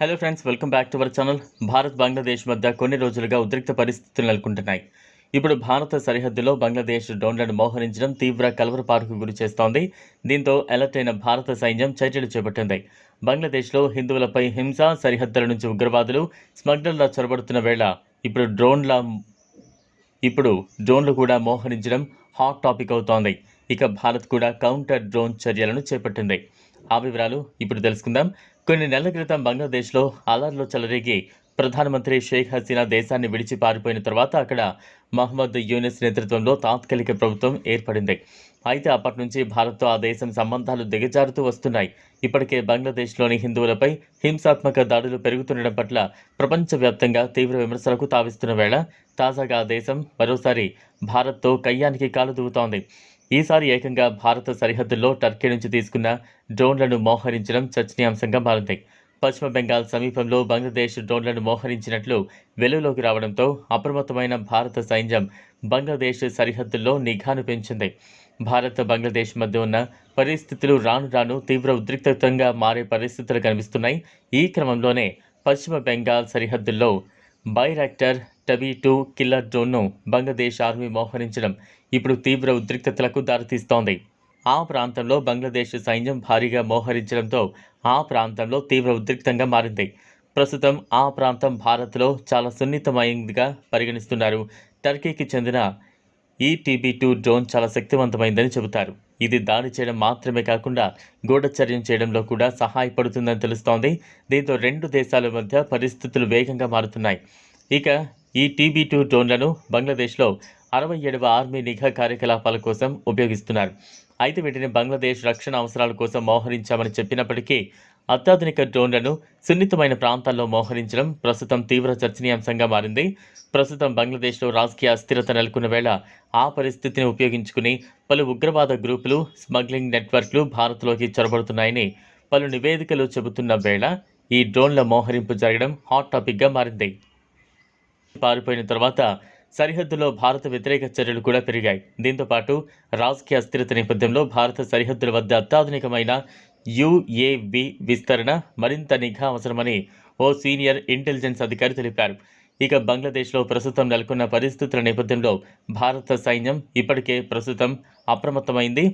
Hello friends welcome back to our channel Bharat Bangladesh మధ్య కొన్ని రోజులుగా ఉద్రిక్త పరిస్థితులు నెలకొంటున్నాయి. ఇప్పుడు భారత సరిహద్దులో బంగ్లాదేశ్ డ్రోన్లను మోహరించడం తీవ్ర కలవరపాటుకు గురి చేస్తోంది. దీంతో అలర్ట్ అయిన భారత సైన్యం చర్యలు చేపట్టింది. బంగ్లాదేశ్లో హిందువులపై హింస సరిహద్దుల నుంచి ఉగ్రవాదులు స్మగ్లర్లా చొరబడుతున్న వేళ ఇప్పుడు డ్రోన్ల ఇప్పుడు డ్రోన్లు కూడా మోహరించడం హాట్ టాపిక్ అవుతోంది. ఇక భారత్ కూడా కౌంటర్ డ్రోన్ చర్యలను చేపట్టింది. ఆ వివరాలు ఇప్పుడు తెలుసుకుందాం. కొన్ని నెలల క్రితం బంగ్లాదేశ్లో అలర్లో చెలరేగి ప్రధానమంత్రి షేక్ హసీనా దేశాన్ని విడిచి పారిపోయిన తర్వాత అక్కడ మహమ్మద్ యూనిస్ నేతృత్వంలో తాత్కాలిక ప్రభుత్వం ఏర్పడింది. అయితే అప్పటి నుంచి భారత్తో ఆ దేశం సంబంధాలు దిగజారుతూ వస్తున్నాయి. ఇప్పటికే బంగ్లాదేశ్లోని హిందువులపై హింసాత్మక దాడులు పెరుగుతుండడం పట్ల ప్రపంచవ్యాప్తంగా తీవ్ర విమర్శలకు తావిస్తున్న వేళ తాజాగా ఆ దేశం మరోసారి భారత్తో కయ్యానికి కాలు దూవుతోంది ఈసారి ఏకంగా భారత సరిహద్దుల్లో టర్కీ నుంచి తీసుకున్న డ్రోన్లను మోహరించడం చర్చనీయాంశంగా మారింది. పశ్చిమ బెంగాల్ సమీపంలో బంగ్లాదేశ్ డ్రోన్లను మోహరించినట్లు వెలుగులోకి రావడంతో అప్రమత్తమైన భారత సైన్యం బంగ్లాదేశ్ సరిహద్దుల్లో నిఘాను పెంచింది. భారత్ బంగ్లాదేశ్ మధ్య ఉన్న పరిస్థితులు రాను రాను తీవ్ర ఉద్రిక్తంగా మారే పరిస్థితులు కనిపిస్తున్నాయి. ఈ క్రమంలోనే పశ్చిమ బెంగాల్ సరిహద్దుల్లో బైరాక్టర్ టబీ టూ కిల్లర్ డ్రోన్ను బంగ్లాదేశ్ ఆర్మీ మోహరించడం ఇప్పుడు తీవ్ర ఉద్రిక్తతలకు దారితీస్తోంది. ఆ ప్రాంతంలో బంగ్లాదేశ్ సైన్యం భారీగా మోహరించడంతో ఆ ప్రాంతంలో తీవ్ర ఉద్రిక్తంగా మారింది. ప్రస్తుతం ఆ ప్రాంతం భారత్లో చాలా సున్నితమైందిగా పరిగణిస్తున్నారు. టర్కీకి చెందిన ఈ టీబీ టూ డ్రోన్ చాలా శక్తివంతమైందని చెబుతారు. ఇది దాడి చేయడం మాత్రమే కాకుండా గూఢచర్యం చేయడంలో కూడా సహాయపడుతుందని తెలుస్తోంది. దీంతో రెండు దేశాల మధ్య పరిస్థితులు వేగంగా మారుతున్నాయి. ఇక ఈ టీబీ టూ డ్రోన్లను బంగ్లాదేశ్లో అరవై ఏడవ ఆర్మీ నిఘా కార్యకలాపాల కోసం ఉపయోగిస్తున్నారు. అయితే వీటిని బంగ్లాదేశ్ రక్షణ అవసరాల కోసం మోహరించామని చెప్పినప్పటికీ అత్యాధునిక డ్రోన్లను సున్నితమైన ప్రాంతాల్లో మోహరించడం ప్రస్తుతం తీవ్ర చర్చనీయాంశంగా మారింది. ప్రస్తుతం బంగ్లాదేశ్లో రాజకీయ అస్థిరత నెలకొన్న వేళ ఆ పరిస్థితిని ఉపయోగించుకుని పలు ఉగ్రవాద గ్రూపులు స్మగ్లింగ్ నెట్వర్క్లు భారత్లోకి చొరబడుతున్నాయని పలు నివేదికలు చెబుతున్న వేళ ఈ డ్రోన్ల మోహరింపు జరగడం హాట్ టాపిక్గా మారింది. పారిపోయిన తర్వాత సరిహద్దులో భారత వ్యతిరేక చర్యలు కూడా పెరిగాయి. దీంతో పాటు రాజకీయ అస్థిరత నేపథ్యంలో భారత సరిహద్దుల వద్ద అత్యాధునికమైన యుఏవి విస్తరణ మరింత నిఘా అవసరమని ఓ సీనియర్ ఇంటెలిజెన్స్ అధికారి తెలిపారు. ఇక బంగ్లాదేశ్లో ప్రస్తుతం నెలకొన్న పరిస్థితుల నేపథ్యంలో భారత సైన్యం ఇప్పటికే ప్రస్తుతం అప్రమత్తమైంది.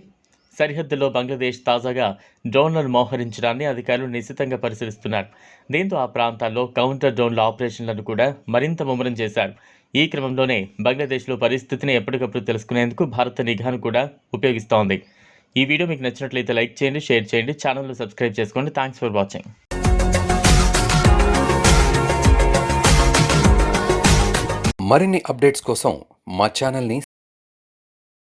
సరిహద్దులో బంగ్లాదేశ్ తాజాగా డ్రోన్లను మోహరించడాన్ని అధికారులు నిశితంగా పరిశీలిస్తున్నారు. దీంతో ఆ ప్రాంతాల్లో కౌంటర్ డ్రోన్ల ఆపరేషన్లను కూడా మరింత ముమ్మరం చేశారు. ఈ క్రమంలోనే బంగ్లాదేశ్లో పరిస్థితిని ఎప్పటికప్పుడు తెలుసుకునేందుకు భారత నిఘాను కూడా ఉపయోగిస్తోంది. ఈ వీడియో మీకు నచ్చినట్లయితే లైక్ చేయండి షేర్ చేయండి ఛానల్ను సబ్స్క్రైబ్ చేసుకోండి. Thanks for watching. మరిన్ని అప్డేట్స్ కోసం మా ఛానల్ని